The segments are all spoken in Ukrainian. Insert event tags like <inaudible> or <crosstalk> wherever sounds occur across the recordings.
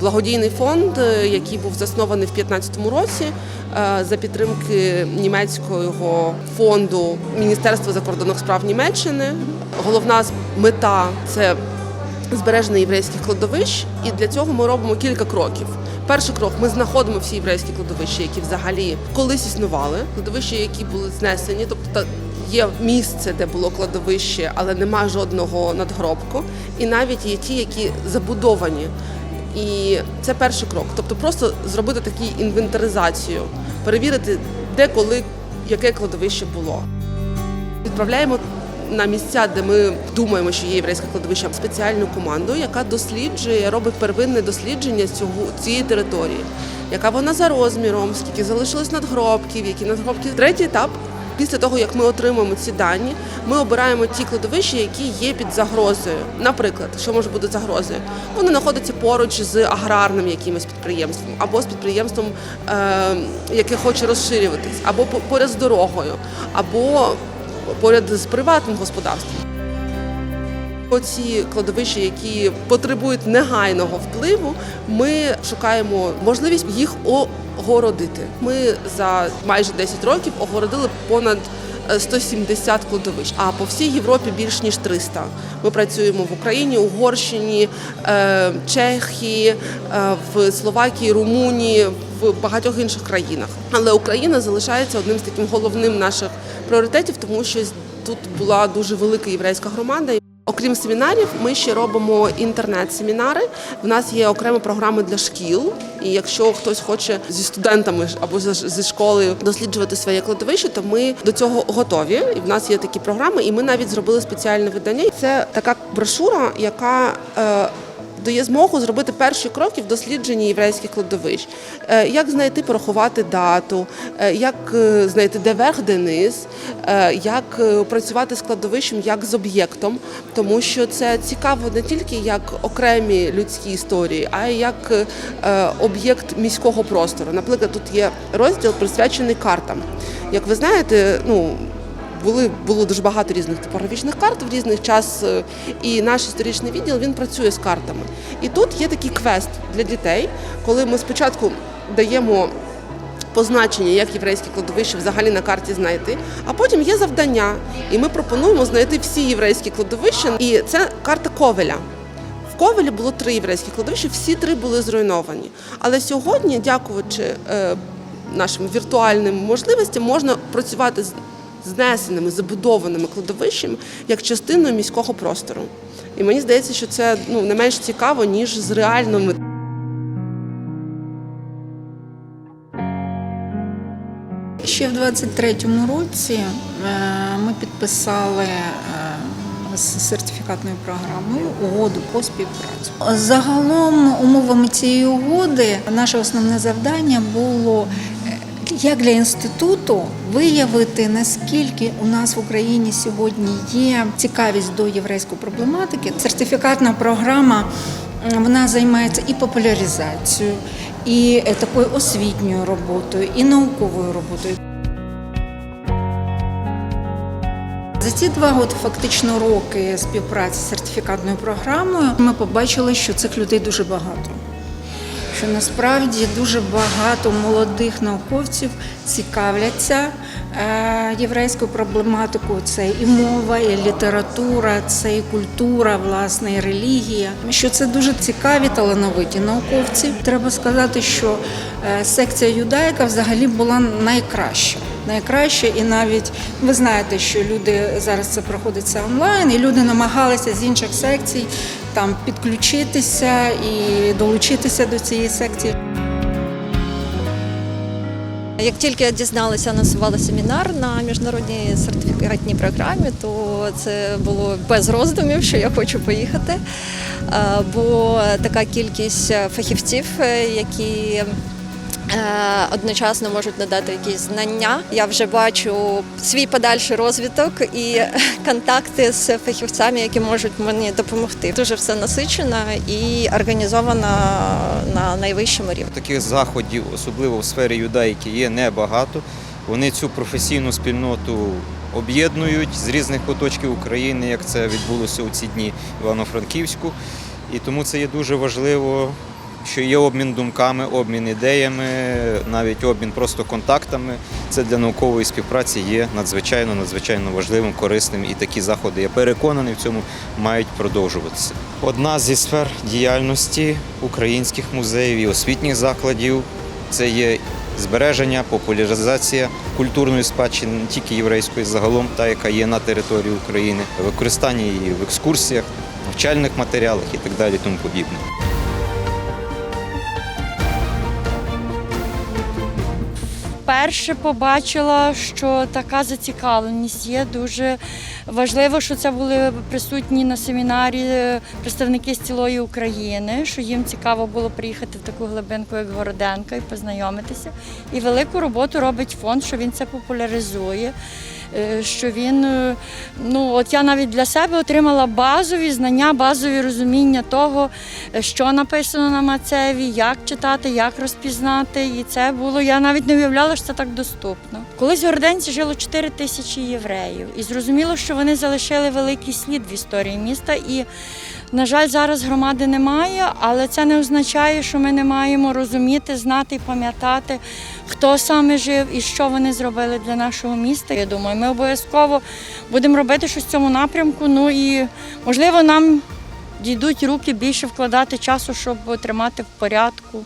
Благодійний фонд, е, який був заснований в 2015 році е, за підтримки німецького фонду Міністерства закордонних справ Німеччини. Головна мета це збереження єврейських кладовищ, і для цього ми робимо кілька кроків. Перший крок ми знаходимо всі єврейські кладовища, які взагалі колись існували, кладовища, які були знесені, тобто є місце, де було кладовище, але немає жодного надгробку, і навіть є ті, які забудовані. І це перший крок. Тобто просто зробити таку інвентаризацію, перевірити, де коли яке кладовище було. Відправляємо на місця, де ми думаємо, що є єврейське кладовище, спеціальну команду, яка досліджує, робить первинне дослідження цього цієї території, яка вона за розміром, скільки залишилось надгробків, які надгробки. Третій етап. Після того, як ми отримуємо ці дані, ми обираємо ті кладовища, які є під загрозою. Наприклад, що може бути загрозою? Вони знаходяться поруч з аграрним якимось підприємством, або з підприємством, е, яке хоче розширюватись, або по- поряд з дорогою, або поряд з приватним господарством. Оці кладовища, які потребують негайного впливу, ми шукаємо можливість їх огородити. Ми за майже 10 років огородили понад е, 170 кладовищ, а по всій Європі більш ніж 300. Ми працюємо в Україні, Угорщині, е, Чехії, е, в Словакії, Румунії, в багатьох інших країнах. Але Україна залишається одним з таких головним наших пріоритетів, тому що тут була дуже велика єврейська громада. Окрім семінарів, ми ще робимо інтернет-семінари. В нас є окремі програми для шкіл. І якщо хтось хоче зі студентами або зі школи досліджувати своє кладовище, то ми до цього готові. І в нас є такі програми, і ми навіть зробили спеціальне видання. Це така брошура, яка е, дає змогу зробити перші кроки в дослідженні єврейських кладовищ. Е, Як знайти, порахувати дату, е, як е, знайти де верх, де низ, як працювати з кладовищем як з об'єктом, тому що це цікаво не тільки як окремі людські історії, а й як об'єкт міського простору. Наприклад, тут є розділ присвячений картам. Як ви знаєте, ну були було дуже багато різних топографічних карт в різних час, е, і наш історичний відділ він працює з картами. І тут є такий квест для дітей, коли ми спочатку даємо. Позначення, як єврейське кладовище взагалі на карті знайти, а потім є завдання, і ми пропонуємо знайти всі єврейські кладовища. І це карта Ковеля. В Ковелі було три єврейські кладовища, всі три були зруйновані. Але сьогодні, дякуючи е, нашим віртуальним можливостям, можна працювати з знесеними, забудованими кладовищами як частиною міського простору. І мені здається, що це ну не менш цікаво, ніж з реальними. Ще в 23-му році е, ми підписали е, з сертифікатною програмою угоду по співпрацю. Загалом умовами цієї угоди наше основне завдання було як для інституту виявити наскільки у нас в Україні сьогодні є цікавість до єврейської проблематики. Сертифікатна програма вона займається і популяризацією, і е, такою освітньою роботою, і науковою роботою. За ці два от, фактично роки співпраці з сертифікатною програмою ми побачили, що цих людей дуже багато. Що насправді дуже багато молодих науковців цікавляться е, єврейською проблематикою. Це і мова, і література, це і культура, власне, і релігія. Що це дуже цікаві талановиті науковці. Треба сказати, що е, секція юдаїка взагалі була найкраща. Найкраще, і навіть ви знаєте, що люди зараз це проходиться онлайн, і люди намагалися з інших секцій там підключитися і долучитися до цієї секції. Як тільки я дізналася, анонсувала семінар на міжнародній сертифікатній програмі, то це було без роздумів, що я хочу поїхати. Бо така кількість фахівців, е, які одночасно можуть надати якісь знання. Я вже бачу свій подальший розвиток і <laughs> контакти з фахівцями, які можуть мені допомогти. Дуже все насичено і організовано на найвищому рівні. Таких заходів, особливо в сфері юдаїки, є небагато. Вони цю професійну спільноту об'єднують з різних куточків України, як це відбулося у ці дні Івано-Франківську. І тому це є дуже важливо що є обмін думками, обмін ідеями, навіть обмін просто контактами. Це для наукової співпраці є надзвичайно надзвичайно важливим, корисним. І такі заходи, я переконаний, в цьому мають продовжуватися. Одна зі сфер діяльності українських музеїв і освітніх закладів це є збереження, популяризація культурної спадщини не тільки єврейської загалом, та яка є на території України, використання її в екскурсіях, навчальних матеріалах і так далі, тому подібне. Вперше побачила, що така зацікавленість є. Дуже важливо, що це були присутні на семінарі е, представники з цілої України, що їм цікаво було приїхати в таку глибинку, як Городенка, і познайомитися. І велику роботу робить фонд, що він це популяризує. Е, Що він, е, ну от я навіть для себе отримала базові знання, базові розуміння того, е, що написано на Мацеві, як читати, як розпізнати. І це було, я навіть не уявляла, що це так доступно. Колись в Горденці жило 4 тисячі євреїв, і зрозуміло, що вони залишили великий слід в історії міста. І, на жаль, зараз громади немає, але це не означає, що ми не маємо розуміти, знати і пам'ятати, хто саме жив і що вони зробили для нашого міста. Я думаю, ми обов'язково будемо робити щось в цьому напрямку. Ну і можливо нам дійдуть руки більше вкладати часу, щоб тримати в порядку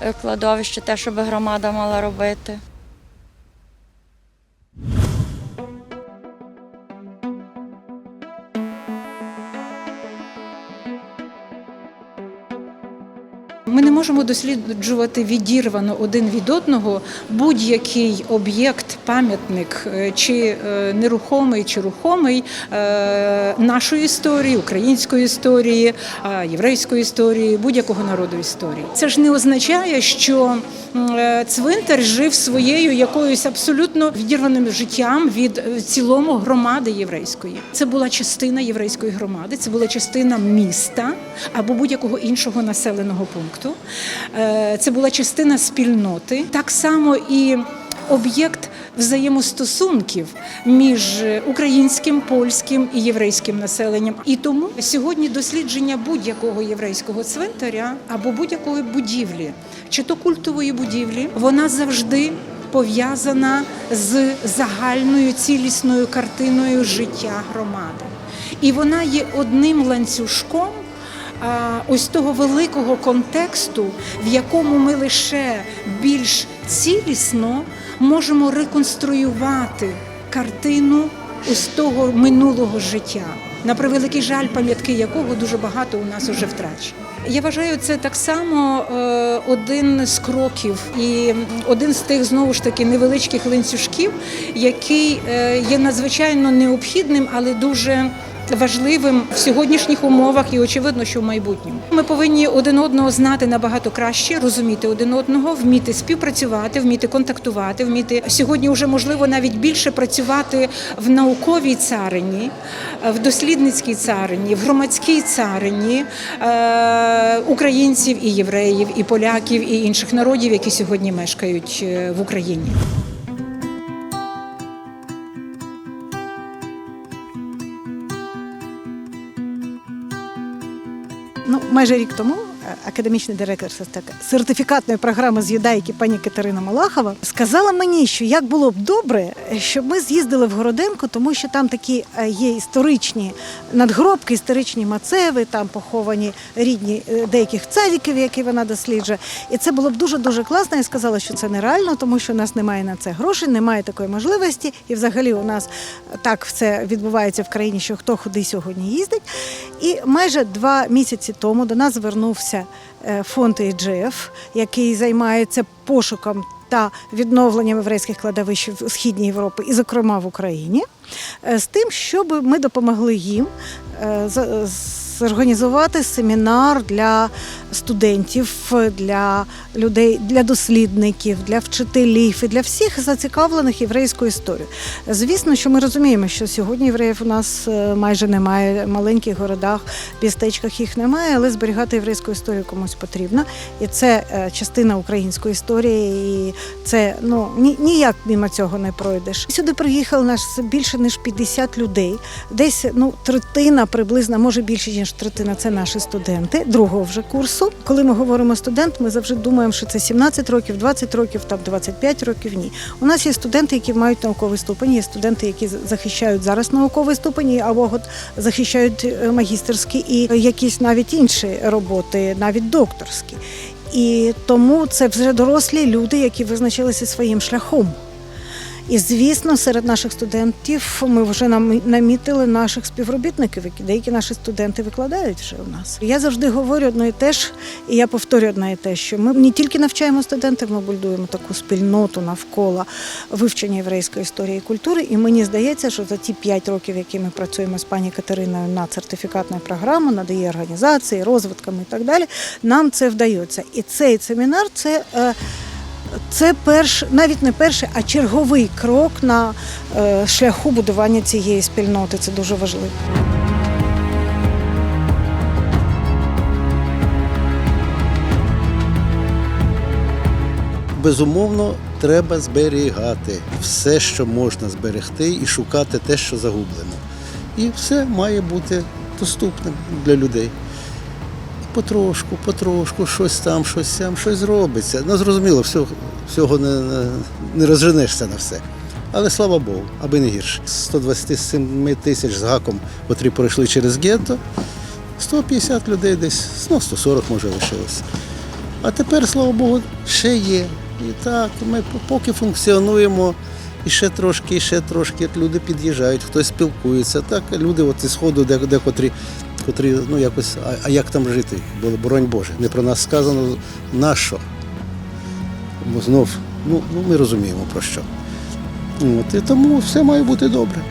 е, кладовище, те, що би громада мала робити. Ми не можемо досліджувати відірвано один від одного будь-який об'єкт, пам'ятник, е, чи е, нерухомий, чи рухомий е, нашої історії, української історії, єврейської історії, будь-якого народу історії. Це ж не означає, що цвинтар жив своєю якоюсь абсолютно відірваним життям від е, цілому громади єврейської. Це була частина єврейської громади, це була частина міста або будь-якого іншого населеного пункту. Е, Це була частина спільноти. Так само і об'єкт взаємостосунків між українським, польським і єврейським населенням. І тому сьогодні дослідження будь-якого єврейського цвинтаря або будь-якої будівлі, чи то культової будівлі, вона завжди пов'язана з загальною цілісною картиною життя громади. І вона є одним ланцюжком ось того великого контексту, в якому ми лише більш цілісно можемо реконструювати картину ось того минулого життя, на превеликий жаль, пам'ятки якого дуже багато у нас уже втрачено. Я вважаю, це так само е, один з кроків і один з тих знову ж таки невеличких ланцюжків, який е, є надзвичайно необхідним, але дуже важливим в сьогоднішніх умовах і очевидно, що в майбутньому. Ми повинні один одного знати набагато краще, розуміти один одного, вміти співпрацювати, вміти контактувати, вміти сьогодні вже можливо навіть більше працювати в науковій царині, в дослідницькій царині, в громадській царині е, українців і євреїв, і поляків, і інших народів, які сьогодні мешкають е, в Україні. Ну, майже рік тому академічний директор сертифікатної програми з юдайки пані Катерина Малахова сказала мені, що як було б добре, щоб ми з'їздили в Городенко, тому що там такі е, є історичні надгробки, історичні мацеви, там поховані рідні е, деяких царіків, які вона досліджує. І це було б дуже дуже класно. Я сказала, що це нереально, тому що у нас немає на це грошей, немає такої можливості. І взагалі у нас так все відбувається в країні, що хто куди сьогодні їздить. І майже два місяці тому до нас звернувся е, фонд EGF, який займається пошуком та відновленням єврейських кладовищ в Східній Європі, і, зокрема, в Україні, е, з тим, щоб ми допомогли їм е, за- зорганізувати семінар для студентів, для людей, для дослідників, для вчителів і для всіх зацікавлених єврейською історією. Звісно, що ми розуміємо, що сьогодні євреїв у нас е, майже немає, в маленьких городах, містечках їх немає, але зберігати єврейську історію комусь потрібно. І це е, частина української історії, і це ну ні, ніяк мимо цього не пройдеш. Сюди приїхало нас більше ніж 50 людей, десь ну третина приблизно, може більше ніж ніж третина це наші студенти другого вже курсу. Коли ми говоримо студент, ми завжди думаємо, що це 17 років, 20 років, там 25 років. Ні. У нас є студенти, які мають науковий ступень, є студенти, які захищають зараз науковий ступень, або захищають е, магістерські і якісь навіть інші роботи, навіть докторські. І тому це вже дорослі люди, які визначилися своїм шляхом. І звісно, серед наших студентів ми вже нам- намітили наших співробітників, які деякі наші студенти викладають вже у нас. Я завжди говорю одне і те ж, і я повторюю одне і те, що ми не тільки навчаємо студентів, ми будуємо таку спільноту навколо вивчення єврейської історії і культури. І мені здається, що за ті п'ять років, які ми працюємо з пані Катериною над сертифікатною програмою, над її організацією, розвитками і так далі, нам це вдається. І цей семінар це. Це перш, навіть не перший, а черговий крок на е, шляху будування цієї спільноти. Це дуже важливо. Безумовно, треба зберігати все, що можна зберегти, і шукати те, що загублено. І все має бути доступним для людей. Потрошку, потрошку, щось там, щось там, щось робиться. Ну, зрозуміло, всього, всього не, не, не розженешся на все. Але слава Богу, аби не гірше. 127 тисяч з гаком, котрі пройшли через гетто, 150 людей десь, ну 140 може лишилося. А тепер, слава Богу, ще є. І так, ми поки функціонуємо і ще трошки, і ще трошки. Люди під'їжджають, хтось спілкується. Так, люди от із сходу, де, де котрі, ну якось, а, а як там жити? Бо боронь Боже, не про нас сказано, на що? Бо знов, ну, ну ми розуміємо про що. От, і тому все має бути добре.